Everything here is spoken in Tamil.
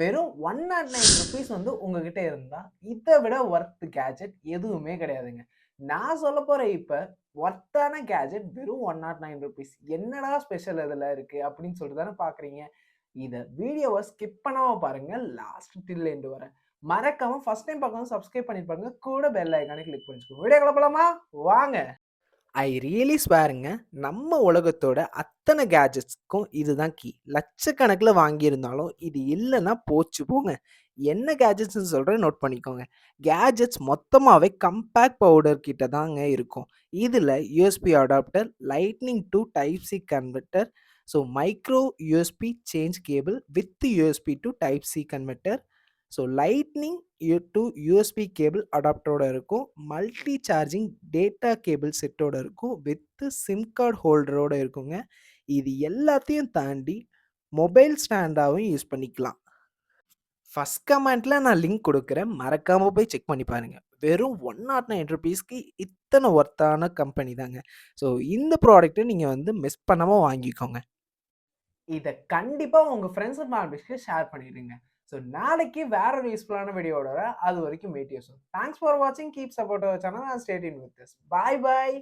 வெறும் ஒன் நாட் நைன் ருபீஸ் வந்து உங்ககிட்ட இருந்தால் இதை விட ஒர்த் கேஜெட் எதுவுமே கிடையாதுங்க. நான் சொல்ல போகிற இப்போ ஒர்த்தான கேஜெட் வெறும் ஒன் நாட் நைன் ருபீஸ் என்னடா ஸ்பெஷல் இதில் இருக்குது அப்படின்னு சொல்லிட்டு தானே பார்க்குறீங்க இதை வீடியோவை ஸ்கிப் பண்ணாமல் பாருங்கள் லாஸ்ட் டில் எண்டு வர. மறக்காம ஃபஸ்ட் டைம் பார்க்கணும் சப்ஸ்கிரைப் பண்ணி பாருங்க கூட பெல் ஐக்கானே கிளிக் பண்ணிச்சுக்கோங்க வீடியோ கிளப்பலாமா வாங்க. ஐ ரியலி ஸ்வேருங்க நம்ம உலகத்தோட அத்தனை கேஜெட்ஸ்க்கும் இதுதான் கீ லட்சக்கணக்கில் வாங்கியிருந்தாலும் இது இல்லைன்னா போச்சு போங்க. என்ன கேஜெட்ஸ்னு சொல்கிறேன் நோட் பண்ணிக்கோங்க. கேஜெட்ஸ் மொத்தமாகவே கம்பேக்ட் பவுடர் கிட்ட தாங்க இருக்கும். இதில் USB adapter lightning to type C converter so micro USB change cable with USB to type C converter so lightning U to USB cable அடாப்டரோட இருக்கும். மல்டி சார்ஜிங் டேட்டா கேபிள் செட்டோட இருக்கும். வித்து சிம் கார்டு ஹோல்டரோட இருக்குங்க. இது எல்லாத்தையும் தாண்டி மொபைல் ஸ்டாண்டாகவும் யூஸ் பண்ணிக்கலாம். ஃபஸ்ட் கமெண்ட்டில் நான் லிங்க் கொடுக்குறேன். மறக்காமல் போய் செக் பண்ணி பாருங்கள் வெறும் ஒன் நாட் நைன் ருபீஸ்க்கு இத்தனை ஒர்த்தான கம்பெனி தாங்க. ஸோ இந்த ப்ராடக்ட்டை நீங்கள் வந்து மிஸ் பண்ணாமல் வாங்கிக்கோங்க. இதை கண்டிப்பாக உங்கள் ஃப்ரெண்ட்ஸ் அண்ட் ஃபேமிலிஸ்க்கு ஷேர் பண்ணிடுங்க. ஸோ நாளைக்கு வேற ஒரு யூஸ்ஃபுல்லான வீடியோட வர அது வரைக்கும் வெயிட் யூஸ் தேங்க்ஸ் ஃபார் வாட்சிங் keep support channel stayed in with this bye bye